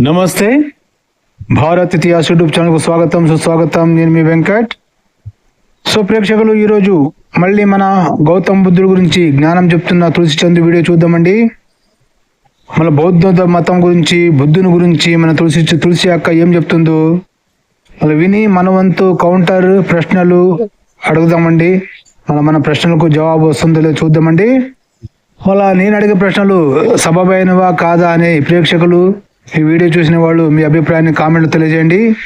నమస్తే. భారత్ ఇతిహాస్ యూట్యూబ్ ఛానల్కు స్వాగతం సుస్వాగతం. నేను మీ వెంకట్. సో ప్రేక్షకులు ఈరోజు మళ్ళీ మన గౌతమ్ బుద్ధుడి గురించి జ్ఞానం చెప్తున్న తులసి చందు వీడియో చూద్దామండి. మన బౌద్ధ మతం గురించి బుద్ధుని గురించి మన తులసి తులసి అక్క ఏం చెప్తుందో మళ్ళీ విని మనవంతు కౌంటర్ ప్రశ్నలు అడుగుదామండి. మన మన ప్రశ్నలకు జవాబు వస్తుందో లేదో చూద్దామండి. అలా నేను అడిగే ప్రశ్నలు సబబైనవా కాదా అనే ప్రేక్షకులు ఈ వీడియో చూసిన వాళ్ళు మీ అభిప్రాయాన్ని కామెంట్ తెలియజేయండి.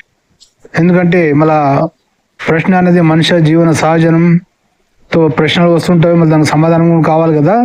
ఎందుకంటే మళ్ళా ప్రశ్న అనేది మనిషి జీవన సహజనంతో ప్రశ్నలు వస్తుంటాయి మళ్ళీ దానికి సమాధానం కావాలి కదా.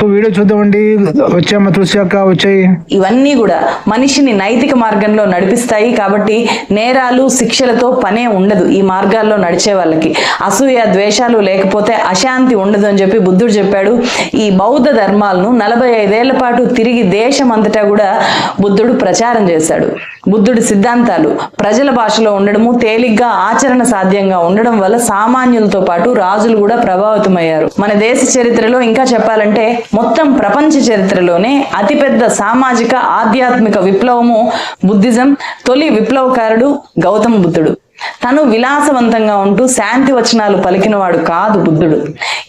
సో వీడియో చూద్దామండి. వచ్చామా తులసి అక్క వచ్చాయి. ఇవన్నీ కూడా మనిషిని నైతిక మార్గంలో నడిపిస్తాయి కాబట్టి నేరాలు శిక్షలతో పనే ఉండదు ఈ మార్గాల్లో నడిచే వాళ్ళకి. అసూయ ద్వేషాలు లేకపోతే అశాంతి ఉండదు అని చెప్పి బుద్ధుడు చెప్పాడు. ఈ బౌద్ధ ధర్మాలను నలభై ఐదేళ్ళ పాటు తిరిగి దేశం అంతటా కూడా బుద్ధుడు ప్రచారం చేశాడు. బుద్ధుడి సిద్ధాంతాలు ప్రజల భాషలో ఉండడము తేలిగ్గా ఆచరణ సాధ్యంగా ఉండడం వల్ల సామాన్యులతో పాటు రాజులు కూడా ప్రభావితమయ్యారు. మన దేశ చరిత్రలో ఇంకా చెప్పాలంటే మొత్తం ప్రపంచ చరిత్రలోనే అతిపెద్ద సామాజిక ఆధ్యాత్మిక విప్లవము బుద్ధిజం తొలి విప్లవకారుడు గౌతమ బుద్ధుడు. తను విలాసవంతంగా ఉంటూ శాంతి వచనాలు పలికినవాడు కాదు బుద్ధుడు.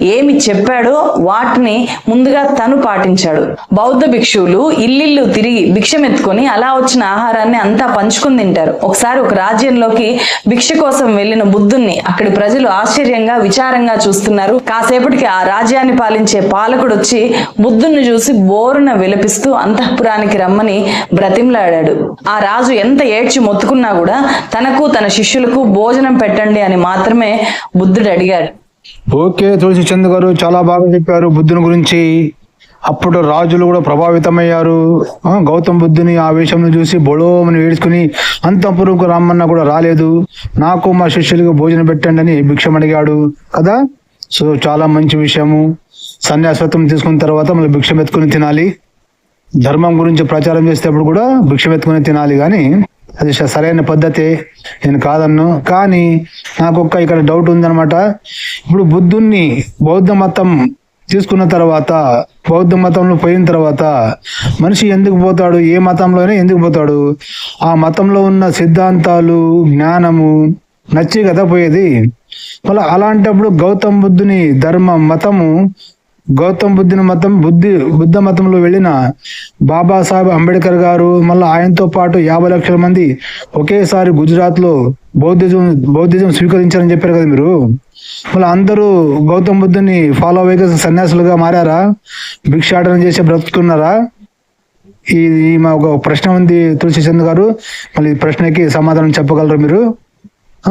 ఏమి చెప్పాడో వాటిని ముందుగా తను పాటించాడు. బౌద్ధ భిక్షువులు ఇల్లిల్లు తిరిగి భిక్షమెత్తుకొని అలా వచ్చిన ఆహారాన్ని అంతా పంచుకుని తింటారు. ఒకసారి ఒక రాజ్యంలోకి భిక్ష కోసం వెళ్ళిన బుద్ధుణ్ణి అక్కడి ప్రజలు ఆశ్చర్యంగా విచారంగా చూస్తున్నారు. కాసేపటికి ఆ రాజ్యాన్ని పాలించే పాలకుడు వచ్చి బుద్ధుణ్ణి చూసి బోరున విలపిస్తూ అంతఃపురానికి రమ్మని బ్రతిమలాడాడు. ఆ రాజు ఎంత ఏడ్చి మొత్తుకున్నా కూడా తనకు తన శిష్యులకు భోజనం పెట్టండి అని మాత్రమే బుద్ధుడు అడిగాడు ఓకే తులసి చంద్ గారు చాలా బాగా చెప్పారు బుద్ధుని గురించి. అప్పుడు రాజులు కూడా ప్రభావితమయ్యారు. ఆ, గౌతమ బుద్ధుని ఆ విషయం చూసి బొడోమని ఏడ్చుకుని అంతపురకు రమ్మన్నా కూడా రాలేదు. నాకు మా శిష్యులకు భోజనం పెట్టండి అని భిక్షం అడిగాడు. కదా? సో చాలా మంచి విషయము. సన్యాసత్వం తీసుకున్న తర్వాత మళ్ళీ భిక్షం ఎత్తుకుని తినాలి. ధర్మం గురించి ప్రచారం చేసేటప్పుడు కూడా భిక్షం ఎత్తుకుని తినాలి కానీ అది సరైన పద్ధతే నేను కాదన్ను. కానీ నాకు ఒక్క ఇక్కడ డౌట్ ఉందనమాట ఇప్పుడు బుద్ధుణ్ణి బౌద్ధ మతం తీసుకున్న తర్వాత బౌద్ధ మతంలో పోయిన తర్వాత మనిషి ఎందుకు పోతాడు? ఏ మతంలోనే ఎందుకు పోతాడు? ఆ మతంలో ఉన్న సిద్ధాంతాలు జ్ఞానము నచ్చి కదా పోయేది. మళ్ళీ అలాంటప్పుడు గౌతమ్ బుద్ధుని ధర్మం మతము గౌతమ్ బుద్ధుని మతం బుద్ధి బుద్ధ మతంలో వెళ్ళిన బాబాసాహెబ్ అంబేద్కర్ గారు మళ్ళీ ఆయనతో పాటు యాభై లక్షల మంది ఒకేసారి గుజరాత్లో బౌద్ధిజం బౌద్ధిజం స్వీకరించారని చెప్పారు కదా మీరు? మళ్ళీ అందరూ గౌతమ్ బుద్ధుని ఫాలో అయ్యే సన్యాసులుగా మారారా? భిక్షాటన చేసి బ్రతుకున్నారా? ఈ మా ఒక ప్రశ్న ఉంది తులసి చంద్ గారు. మళ్ళీ ప్రశ్నకి సమాధానం చెప్పగలరు మీరు?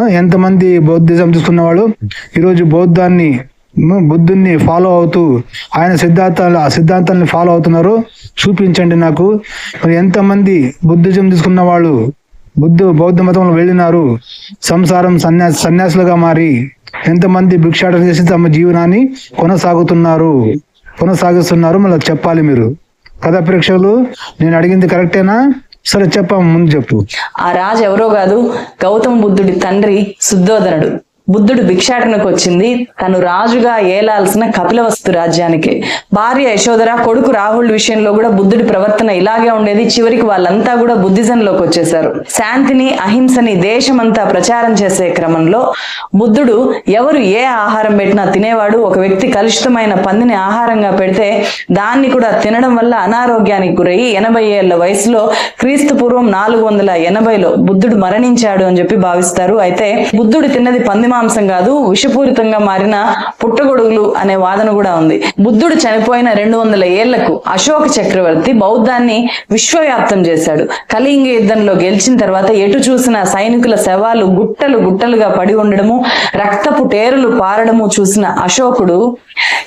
ఎంతమంది బౌద్ధిజం తీసుకున్న వాళ్ళు ఈరోజు బౌద్ధాన్ని బుద్ధుని ఫాలో అవుతూ ఆయన సిద్ధాంతాలు ఆ సిద్ధాంతాన్ని ఫాలో అవుతున్నారు. చూపించండి నాకు. మరి ఎంతమంది బుద్ధిజం తీసుకున్న వాళ్ళు బుద్ధు బౌద్ధ మతంలో వెళ్ళినారు. సంసారం సన్యాస సన్యాసులుగా మారి ఎంతమంది భిక్షాటన చేసి తమ జీవనాన్ని కొనసాగుతున్నారు. కొనసాగిస్తున్నారు. మళ్ళీ చెప్పాలి మీరు. కథా ప్రేక్షకులు? నేను అడిగింది కరెక్టేనా? సరే చెప్పాము. ముందు చెప్పు. ఆ రాజు ఎవరో కాదు గౌతమ బుద్ధుడి తండ్రి శుద్ధోదనుడు బుద్ధుడు భిక్షాటనకు వచ్చింది. తను రాజుగా ఏలాల్సిన కపిలవస్తు రాజ్యానికి. భార్య యశోదర కొడుకు రాహుల్ విషయంలో కూడా బుద్ధుడి ప్రవర్తన ఇలాగే ఉండేది. చివరికి వాళ్ళంతా కూడా బుద్ధిజంలోకి వచ్చేసారు శాంతిని అహింసని దేశమంతా ప్రచారం చేసే క్రమంలో బుద్ధుడు ఎవరు ఏ ఆహారం పెట్టినా తినేవాడు. ఒక వ్యక్తి కలుషితమైన పందిని ఆహారంగా పెడితే దాన్ని కూడా తినడం వల్ల అనారోగ్యానికి గురయ్యి ఎనభై ఏళ్ళ వయసులో క్రీస్తు పూర్వం నాలుగు వందల ఎనభైలో బుద్ధుడు మరణించాడు అని చెప్పి భావిస్తారు. అయితే బుద్ధుడు తిన్నది పంది మాంసం కాదు విషపూరితంగా మారిన పుట్టగొడుగులు అనే వాదన కూడా ఉంది. బుద్ధుడు చనిపోయిన రెండు వందల ఏళ్ళకు అశోక చక్రవర్తి బౌద్ధాన్ని విశ్వవ్యాప్తం చేశాడు. కళింగ యుద్ధంలో గెలిచిన తర్వాత ఎటు చూసిన సైనికుల శవాలు గుట్టలు గుట్టలుగా పడి ఉండడము రక్తపు టేరులు పారడము చూసిన అశోకుడు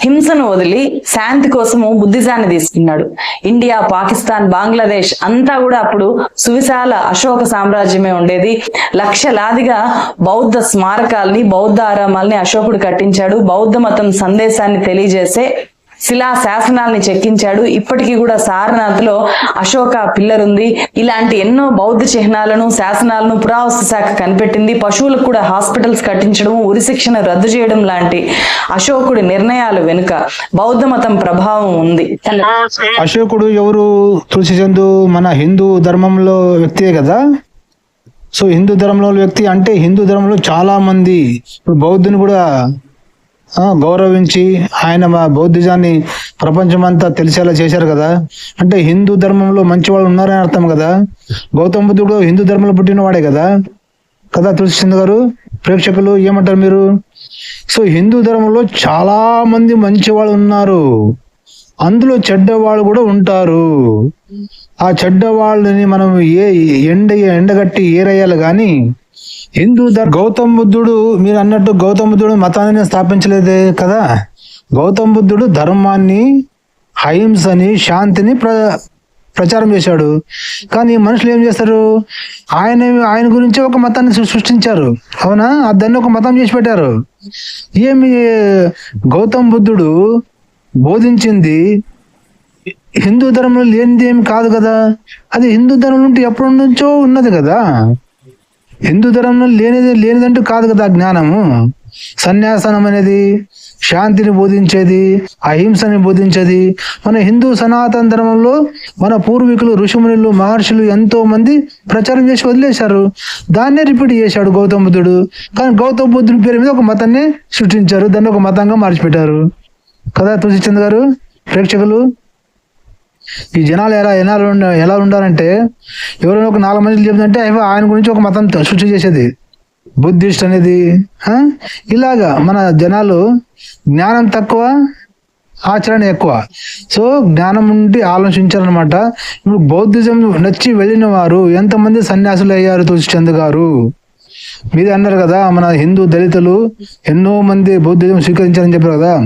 హింసను వదిలి శాంతి కోసము బుద్ధిజాన్ని తీసుకున్నాడు. ఇండియా పాకిస్తాన్ బంగ్లాదేశ్ అంతా కూడా అప్పుడు సువిశాల అశోక సామ్రాజ్యమే ఉండేది. లక్షలాదిగా బౌద్ధ స్మారకాల్ని బౌద్ధ ఆరామాల్ని అశోకుడు కట్టించాడు. బౌద్ధ మతం సందేశాన్ని తెలియజేసే శిలా శాసనాల్ని చెక్కించాడు. ఇప్పటికీ కూడా సారనాథ్లో అశోక పిల్లర్ ఉంది ఇలాంటి ఎన్నో బౌద్ధ చిహ్నాలను శాసనాలను పురావస్తు శాఖ కనిపెట్టింది. పశువులకు కూడా హాస్పిటల్స్ కట్టించడం ఉరి శిక్షను రద్దు చేయడం లాంటి అశోకుడి నిర్ణయాలు వెనుక బౌద్ధ మతం ప్రభావం ఉంది. అశోకుడు ఎవరు తులసిచందు మన హిందూ ధర్మంలో వ్యక్తియే కదా? సో హిందూ ధర్మంలో వ్యక్తి అంటే హిందూ ధర్మంలో చాలా మంది ఇప్పుడు బౌద్ధుని కూడా గౌరవించి ఆయన మా బౌద్ధిజాన్ని ప్రపంచమంతా తెలిసేలా చేశారు కదా. అంటే హిందూ ధర్మంలో మంచి వాళ్ళు ఉన్నారని అర్థం కదా. గౌతమ బుద్ధుడు హిందూ ధర్మంలో పుట్టినవాడే కదా. కదా తులసిచంద్ గారు? ప్రేక్షకులు ఏమంటారు మీరు? సో హిందూ ధర్మంలో చాలా మంది మంచి వాళ్ళు ఉన్నారు. అందులో చెడ్డవాళ్ళు కూడా ఉంటారు. ఆ చెడ్డవాళ్ళని మనం ఏ ఎండ ఎండగట్టి ఏరేయాలి కానీ హిందూ ధర్ గౌతమ్ బుద్ధుడు మీరు అన్నట్టు గౌతమ్ బుద్ధుడు మతాన్ని స్థాపించలేదే కదా? గౌతమ్ బుద్ధుడు ధర్మాన్ని అహింసని శాంతిని ప్ర ప్రచారం చేశాడు. కానీ మనుషులు ఏం చేస్తారు? ఆయన ఆయన గురించి ఒక మతాన్ని సృష్టించారు. అవునా? దాన్ని ఒక మతం చేసి పెట్టారు. ఏమి గౌతమ్ బుద్ధుడు బోధించింది. హిందూ ధర్మంలో లేనిది ఏమి కాదు కదా. అది హిందూ ధర్మం నుండి ఎప్పటి నుంచో ఉన్నది కదా. హిందూ ధర్మంలో లేనిది లేనిదంటూ కాదు కదా జ్ఞానము. సన్యాసనం అనేది శాంతిని బోధించేది అహింసని బోధించేది. మన హిందూ సనాతన ధర్మంలో మన పూర్వీకులు ఋషిమునులు మహర్షులు ఎంతో మంది ప్రచారం చేసి వదిలేశారు. దాన్నే రిపీట్ చేశాడు గౌతమ బుద్ధుడు. కానీ గౌతమ బుద్ధుడి పేరు మీద ఒక మతాన్ని సృష్టించారు. దాన్ని ఒక మతంగా మార్చిపెట్టారు. కదా తులసిచంద్ గారు ప్రేక్షకులు? ఈ జనాలు ఎలా ఎలా ఉండ ఎలా ఉండాలంటే ఎవరైనా ఒక నాలుగు మంది చెప్తుంటే అవి ఆయన గురించి ఒక మతం సృష్టి చేసేది. బుద్ధిస్ట్ అనేది ఇలాగా మన జనాలు జ్ఞానం తక్కువ ఆచరణ ఎక్కువ. సో జ్ఞానం నుండి ఆలోచించారనమాట ఇప్పుడు బౌద్ధిజం నచ్చి వెళ్ళిన వారు ఎంతమంది సన్యాసులు అయ్యారు తులసిచంద్ గారు? మీరు అన్నారు కదా మన హిందూ దళితులు ఎన్నో మంది బౌద్ధిజం స్వీకరించారని చెప్పారు కదా.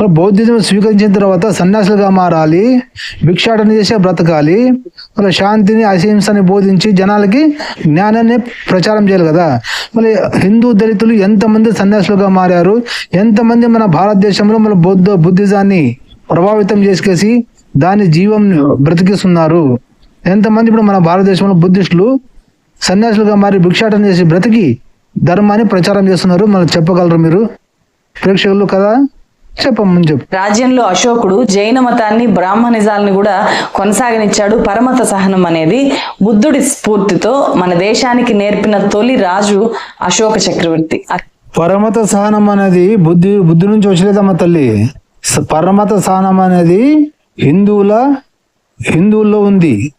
మరి బౌద్ధిజం స్వీకరించిన తర్వాత సన్యాసులుగా మారాలి భిక్షాటన చేసే బ్రతకాలి మరి శాంతిని అహింసని బోధించి జనాలకి జ్ఞానాన్ని ప్రచారం చేయాలి కదా. మరి హిందూ దళితులు ఎంతమంది సన్యాసులుగా మారారు ఎంతమంది మన భారతదేశంలో మన బౌద్ధ బుద్ధిజాన్ని ప్రభావితం చేసుకేసి దాని జీవం బ్రతికిస్తున్నారు. ఎంతమంది ఇప్పుడు మన భారతదేశంలో బుద్ధిస్టులు సన్యాసులుగా మారి భిక్షాటన చేసి బ్రతికి ధర్మాన్ని ప్రచారం చేస్తున్నారు. మనం చెప్పగలరు మీరు? ప్రేక్షకులు కదా చెప్పమని చెప్పు. రాజ్యంలో అశోకుడు జైన మతాన్ని బ్రాహ్మణిజాలని కూడా కొనసాగనిచ్చాడు. పరమత సహనం అనేది బుద్ధుడి స్ఫూర్తితో మన దేశానికి నేర్పిన తొలి రాజు అశోక చక్రవర్తి. పరమత సహనం అనేది బుద్ధి బుద్ధి నుంచి వచ్చలేదమ్మ తల్లి. పరమత సహనం అనేది హిందువుల హిందువుల్లో ఉంది.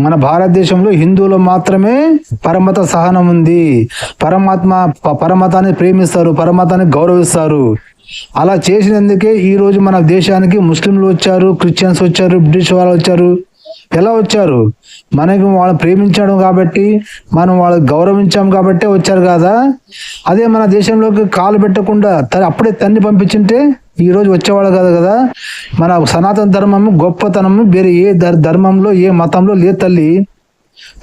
మన భారతదేశంలో హిందువులు మాత్రమే పరమత సహనం ఉంది. పరమాత్మ పరమతాన్ని ప్రేమిస్తారు పరమతాన్ని గౌరవిస్తారు. అలా చేసినందుకే ఈ రోజు మన దేశానికి ముస్లింలు వచ్చారు క్రిస్టియన్స్ వచ్చారు బ్రిటిష్ వాళ్ళు వచ్చారు. ఎలా వచ్చారు? మనకి వాళ్ళు ప్రేమించడం కాబట్టి మనం వాళ్ళు గౌరవించాం కాబట్టే వచ్చారు కదా. అదే మన దేశంలోకి కాలు పెట్టకుండా త- అప్పుడే తన్ని పంపించింటే ఈరోజు వచ్చేవాళ్ళు కాదు కదా. మన సనాతన ధర్మము గొప్పతనము వేరే ఏ ధర్- ధర్మంలో ఏ మతంలో లేదు తల్లి.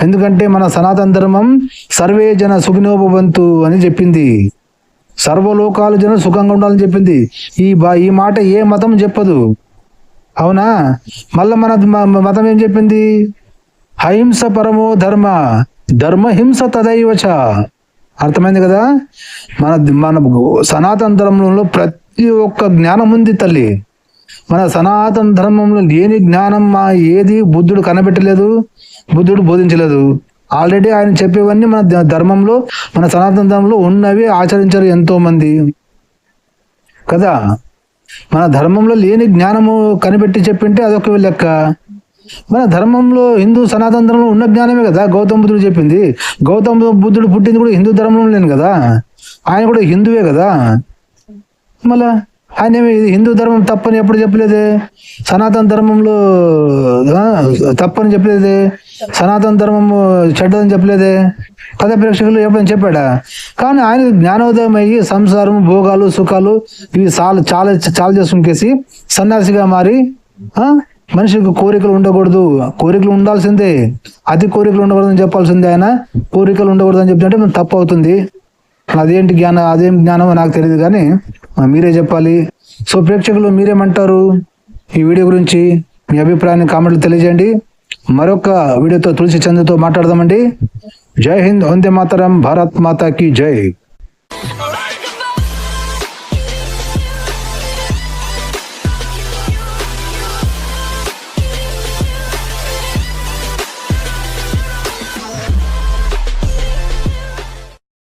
ఎందుకంటే మన సనాతన ధర్మం సర్వే జన సుఖినోపవంతు అని చెప్పింది. సర్వలోకాలు జన సుఖంగా ఉండాలని చెప్పింది. ఈ బా ఈ మాట ఏ మతం చెప్పదు. అవునా? మళ్ళా మన మ- మతం ఏం చెప్పింది? అహింస పరమో ధర్మ ధర్మ హింస తదైవచ అర్థమైంది కదా? మన మన సనాతన ధర్మంలో ప్రతి ఒక్క జ్ఞానం ఉంది తల్లి. మన సనాతన ధర్మంలో లేని జ్ఞానం మా ఏది బుద్ధుడు కనబెట్టలేదు బుద్ధుడు బోధించలేదు. ఆల్రెడీ ఆయన చెప్పేవన్నీ మన ధర్మంలో మన సనాతన ధర్మంలో ఉన్నవి ఆచరించారు ఎంతో మంది కదా? మన ధర్మంలో లేని జ్ఞానము కనిపెట్టి చెప్పింటే అదొక లెక్క. మన ధర్మంలో హిందూ సనాతన ధర్మంలో ఉన్న జ్ఞానమే కదా గౌతమ బుద్ధుడు చెప్పింది. గౌతమ బుద్ధుడు పుట్టింది కూడా హిందూ ధర్మంలో లేను కదా? ఆయన కూడా హిందువే కదా? మళ్ళా ఆయన హిందూ ధర్మం తప్పని ఎప్పుడు చెప్పలేదే? సనాతన ధర్మంలో తప్పని చెప్పలేదే? సనాతన ధర్మము చెడ్డదని చెప్పలేదే? కథ ప్రేక్షకులు ఎప్పుడైనా చెప్పాడా? కానీ ఆయన జ్ఞానోదయం అయ్యి సంసారం భోగాలు సుఖాలు ఇవి చాలా చాలా చాలా చేసుకునేసి సన్యాసిగా మారి మనిషికి కోరికలు ఉండకూడదు. కోరికలు ఉండాల్సిందే. అతి కోరికలు ఉండకూడదని చెప్పాల్సిందే ఆయన. కోరికలు ఉండకూడదని చెప్తుంటే మనం తప్పు అవుతుంది. అదేంటి జ్ఞానం అదేం జ్ఞానమో నాకు తెలియదు కానీ మీరే చెప్పాలి. సో ప్రేక్షకులు మీరేమంటారు? ఈ వీడియో గురించి మీ అభిప్రాయాన్ని కామెంట్లు తెలియజేయండి. మరొక వీడియోతో తులసి చంద్రతో మాట్లాడదామండి. జై హింద్ వందే మాతరం భారత్ మాతాకి జై.